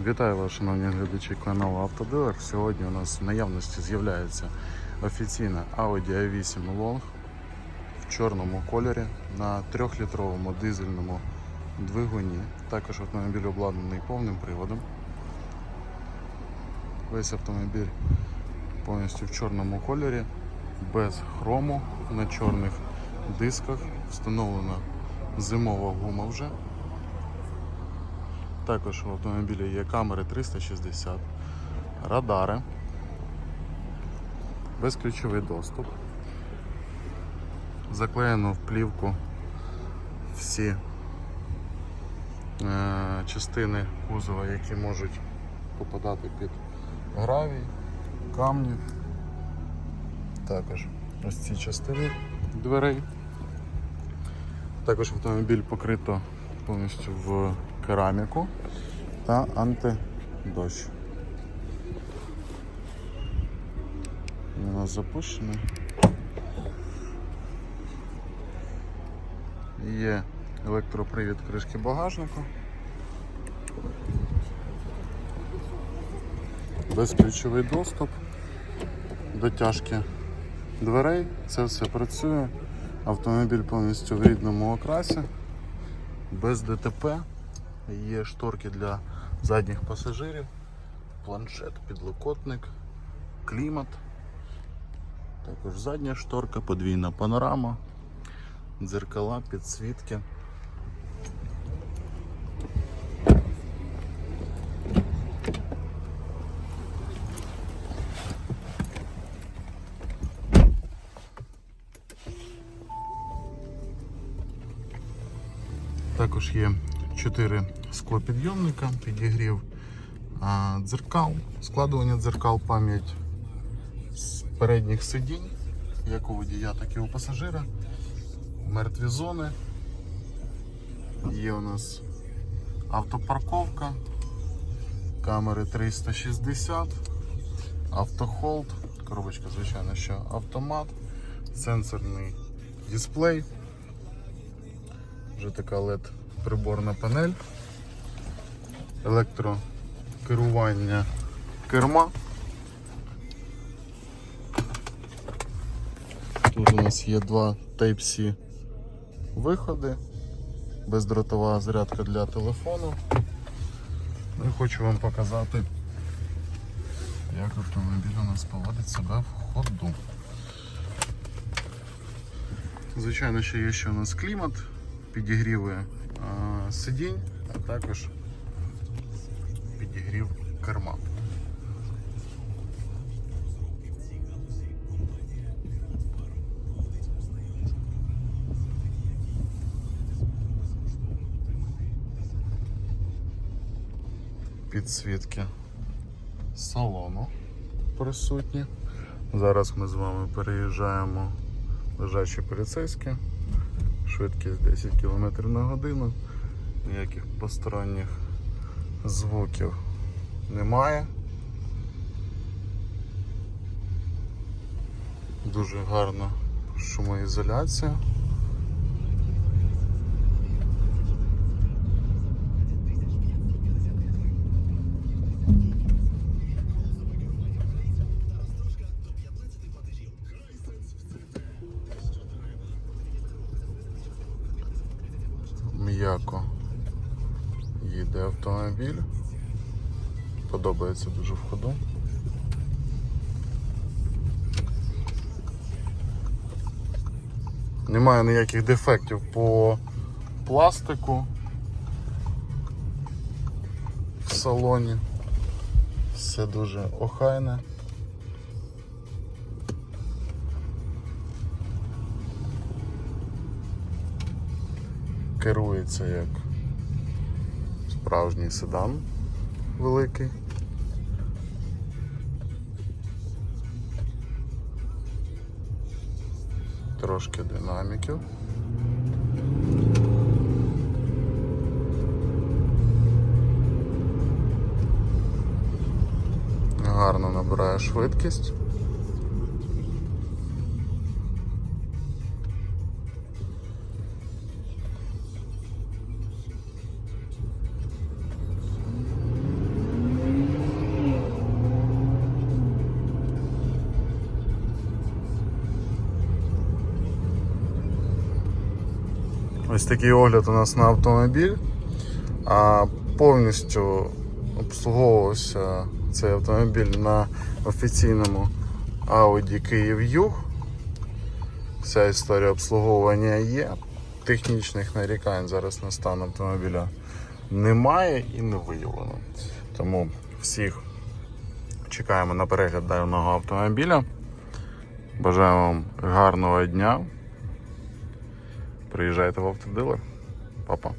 Вітаю вас, шановні глядачі каналу Автодилер. Сьогодні у нас в наявності з'являється офіційна Audi A8 Long в чорному кольорі на 3-літровому дизельному двигуні. Також автомобіль обладнаний повним приводом. Весь автомобіль повністю в чорному кольорі, без хрому на чорних дисках. Встановлена зимова гума вже. Також в автомобілі є камери 360, радари, безключовий доступ. Заклеєно в плівку всі е, частини кузова, які можуть попадати під гравій, камні. Також ось ці частини дверей. Також автомобіль покрито повністю в кераміку та антидощ. Він у нас запущений. Є електропривід кришки багажника. Безключовий доступ, дотяжки дверей, це все працює. Автомобіль повністю в рідному окрасі, без ДТП. Є шторки для задніх пасажирів, планшет, підлокотник, клімат. Також задня шторка, подвійна панорама, дзеркала, підсвітки. Також є 4 склопідйомника, підігрів дзеркал, складування дзеркал, пам'ять з передніх сидінь, як у водія, так і у пасажира, мертві зони. Є у нас автопарковка, камери 360, автохолд, коробочка, звичайно, що автомат, сенсорний дисплей. Вже така LED приборна панель, електрокерування керма. Тут у нас є два Type-C виходи, бездротова зарядка для телефону. Ну і хочу вам показати, як автомобіль у нас поводить себе в ходу. Звичайно, ще є ще у нас клімат, підігріви сидінь, а також керма. Підсвітки салону присутні. Зараз ми з вами переїжджаємо лежачі поліцейські швидкість 10 км на годину, ніяких посторонніх звуків немає. Дуже гарна шумоізоляція. М'яко їде автомобіль. Подобається дуже в ходу. Немає ніяких дефектів по пластику в салоні. Все дуже охайне. Керується як справжній седан великий. Трошки динаміків. Гарно набирає швидкість. Ось такий огляд у нас на автомобіль. Повністю обслуговувався цей автомобіль на офіційному Audi Київ Юг. Вся історія обслуговування є. Технічних нарікань зараз на стан автомобіля немає і не виявлено. Тому всіх чекаємо на перегляд даного автомобіля. Бажаю вам гарного дня. Приїжджайте в автодилер. Па-па.